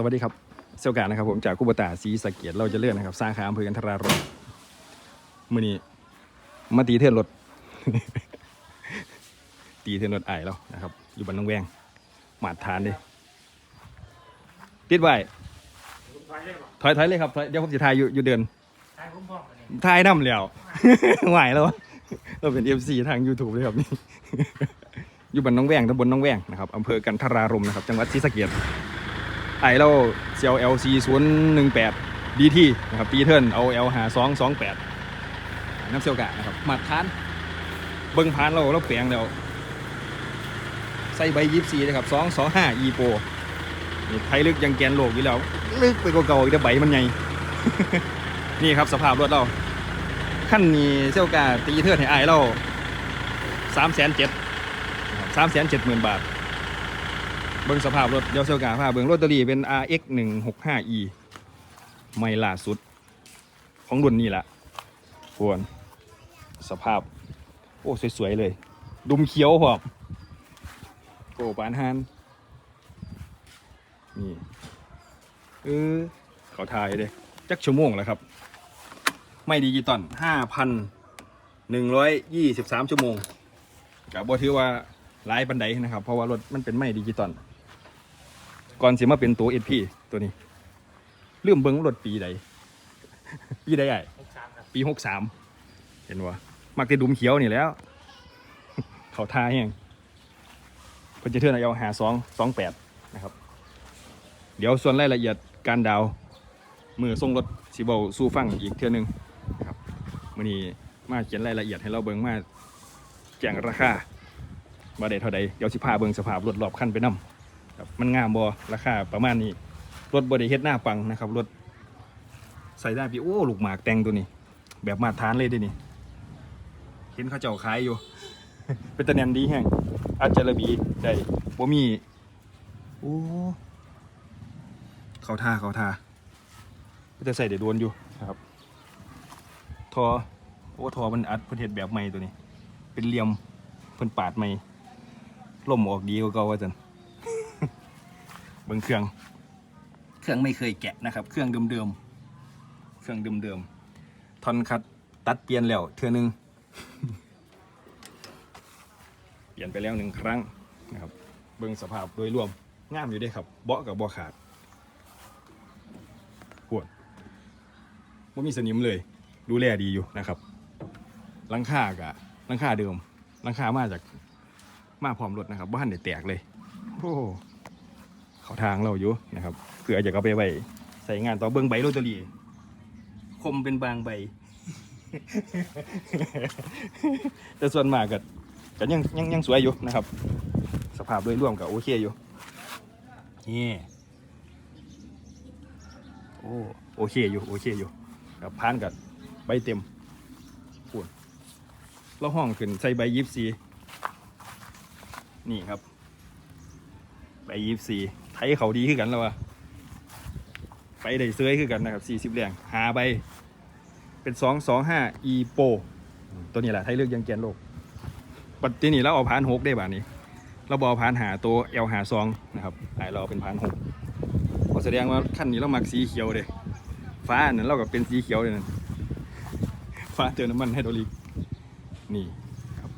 สวัสดีครับเซลกานะครับผมจากกุบตาสีสะเกียดเราจะเลื่อนนะครับสาขาอำเภอกันทรารมมื่อนี้มาตีเทือนรถ ตีเทือนรถไอ้ายเรานะครับ อยู่บ้านน้องแวงหมาดทานดิติดไว้ถอยถอยเลยครับถอยเดี๋ยวผมจะทายอยู่อยู่เดินทายน้ำแล้วไหวแล้ววะเราเป็นเอฟซีทาง YouTube เลยครับนี่อยู่บ้านน้องแวงตำบลน้องแวงนะครับอำเภอกันทรารมนะครับ จังหวัดศรีสะเกียด ไอเราเซียว LC ศูนย์หนึ่งแปดดีทีนะครับตีเทิร์นเอา L หาสองสองแปดน้ำเซียวกะนะครับหมาทาน เบิ้งพานเราเราเปลี่ยงแล้วใส่ใบยิบซีนะครับสองสองห้าอีโปนี่ไทยลึกยังแกนโลกอยู่แล้วลึกไปกว่าเก่าอีกแต่ใบมันใหญ่นี่ครับสภาพรถเราขั้นนี้เซียวกาตีเทิร์นให้ไอเราสามแสนเจ็ดสามแสนเจ็ดหมื่นบาท เบิ้งสภาพรถเดี๋ยวเซลกาพาเบิ้งรถตอรี่เป็น RX 165e ไม่ล่าสุด ของรุ่นนี้แหละควรสภาพ โอ้ สวย ๆ เลย ดุมเขียวพร้อมโอ้ปานฮานนี่เออเขาทายเลยจักชั่วโมงแล้วครับ ไม่ดิจิตอล5,123ชั่วโมงกับ่ถือว่าหลายบันไดนะครับ เพราะว่ารถมันเป็นไม่ดิจิตอล ก่อนสิมาเป็นตัว SP ตัวนี้ลืมเบิ้งรถปีใดปีใดใหญ่ปีหกสามเห็นวะมักจะดุมเขียวนี่แหล้ว เขาทาแห้งเพิ่นจะเทื่อนเอาหาสองสองแปดนะครับ เดี๋ยวส่วนรายละเอียดการดาว มือส่งรถสิเบาสู้ฟังอีกเทื่อหนึงนะครับมื่อนี้มาเขียนรายละเอียดให้เราเบิ้งมาแจ้งราคาบ่ได้เท่าใดเดี๋ยวสิพาเบิ้งสภาพรถรอบคันไปนํ ครับมันงามบอราคาประมาณนี้รถบริเฮ็ดหน้าปังนะครับรถใส่ได้พี่โอ้ลูกหมากแต่งตัวนี้ แบบมาตรฐานเลยด้นี่เห็นเขาเจ้าขายอยู่ เป็นตะแนนดีแห้งอาจจะระบีได้บ่มีโอ้เขาท่าเขาท่าก็จะใส่เดี๋ยวโดนอยู่นะครับ ทอโอ้ทอมันอัดเพิ่นเฮ็ดแบบใหม่ตัวนี้ เป็นเหลี่ยมเพิ่นปาดใหม่ล่มออกดีกว่าเก่าว่าจัน เบิ้งเครื่อง เครื่องไม่เคยแกะนะครับ เครื่องเดิมๆ เครื่องเดิมๆทอนคัดตัดเปลี่ยนแล้วเทือหนึง เปลี่ยนไปแล้วหนึ่งครั้งนะครับ เบิ้งสภาพโดยรวมงามอยู่ด้ครับ เบาะกับเบาขาดปวดว่ามีสนิมเลย ดูแลดีอยู่นะครับลังคากะลังคาเดิมลังคามาจากมาพร้อมรถนะครับบ้านเด็ดแตกเลย โอ้ เขาทางเราอยู่นะครับเผื่อจะเอาไปไว้ใส่งานต่อเบิ้งใบโรตารีคมเป็นบางใบ แต่ส่วนมากก็ก็ยังยังยังสวยอยู่นะครับ สภาพโดยรวมก็โอเคอยู่นี่โอ้โอเคอยู่โอเคอยู่กับพานกับใบเต็มปวดเราห้องขึ้นใส่ใบยิบซีนี่ครับ ไปยี่สี่ไทยเขาดีขึ้นกันแล้ววะไปได้เซื้อขึ้นกันนะครับสี่สิบ40แรงหาใบ เป็นสองสองห้าอีโป ตัวนี้แหละไทยเลือกยังแกนโลก ปัจจุบันนี้เราเอาพานหกได้บ่านี้ เราบเอกพานหาตัวเอลหาซองนะครับไอเราเป็นพานหกแสดงว่าขั้นนี้เรามักสีเขียวเลยฟ้าอันนั้นเราก็เป็นสีเขียวเลยนั่นฟ้าเติมน้ำมันไฮดรอลิกนี่ครับ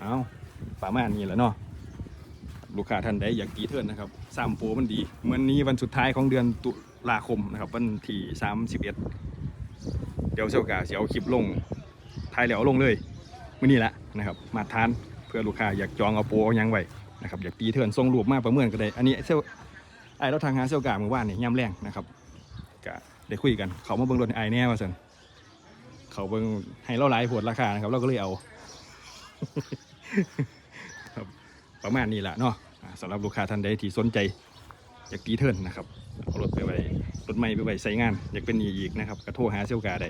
เอาประมาณนี้แหละเนาะ ลูกค้าท่านใดอยากตีเทิร์นนะครับสามโปรมันดีเหมือนนี้วันสุดท้ายของเดือนตุลาคมนะครับวันที่สามสิบเอ็ดเดี๋ยวเซลกาเสียวคลิปลงท้ายแล้วลงเลยมื่อนี้แหละนะครับมาทานเพื่อลูกค้าอยากจองเอาโปรเอายังไว้นะครับอยากตีเทิร์นส่งรูปมาประเมินก็ได้อันนี้เซลไอ้เราทางหาเซลกาเมื่อวานนี่ย่ำแรงนะครับก็ได้คุยกันเขามาเบิ่งรถไอ้แน่ว่าสันเขาเบิ่งให้เราหลายผดราคานะครับเราก็เลยเอา ประมาณนี้แหละเนาะสำหรับลูกค้าท่านใดที่สนใจอยากตีเทิร์นนะครับเอารถไปไว้รถใหม่ไปไว้ใช้งาน อยากเป็นอีอีกนะครับก็โทรหาเซลกาได้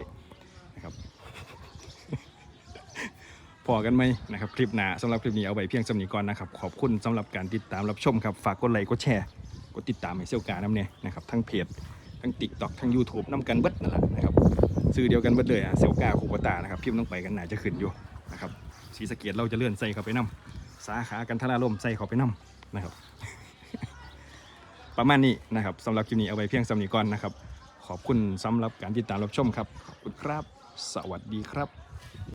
นะครับพอกันไหมนะครับคลิปหน้าสำหรับคลิปนี้เอาไว้เพียงสำนีก่อนนะครับขอบคุณสำหรับการติดตามรับชมครับฝากกดไลค์กดแชร์กดติดตามให้เซลกาน้ำเนี่ยนะครับทั้งเพจทั้งติ๊กต็อกทั้ง YouTube น้ำกันเบิดนั่นแหละนะครับซื้อเดียวกันเบิดเลยอะเซลกาคูปตานะครับพิมพ์ต้องไปกันหนาจะขึ้นอยู่นะครับสีสเกตเราจะเลื่อนใส่เข้าไปนํ สาขากันทราลมใส่เขาไปน้ำนะครับ ประมาณนี้นะครับสำหรับคลิปนี้เอาไว้เพียงสำนีก่อนนะครับ ขอบคุณสำหรับการติดตามรับชมครับ ขอบคุณครับ สวัสดีครับ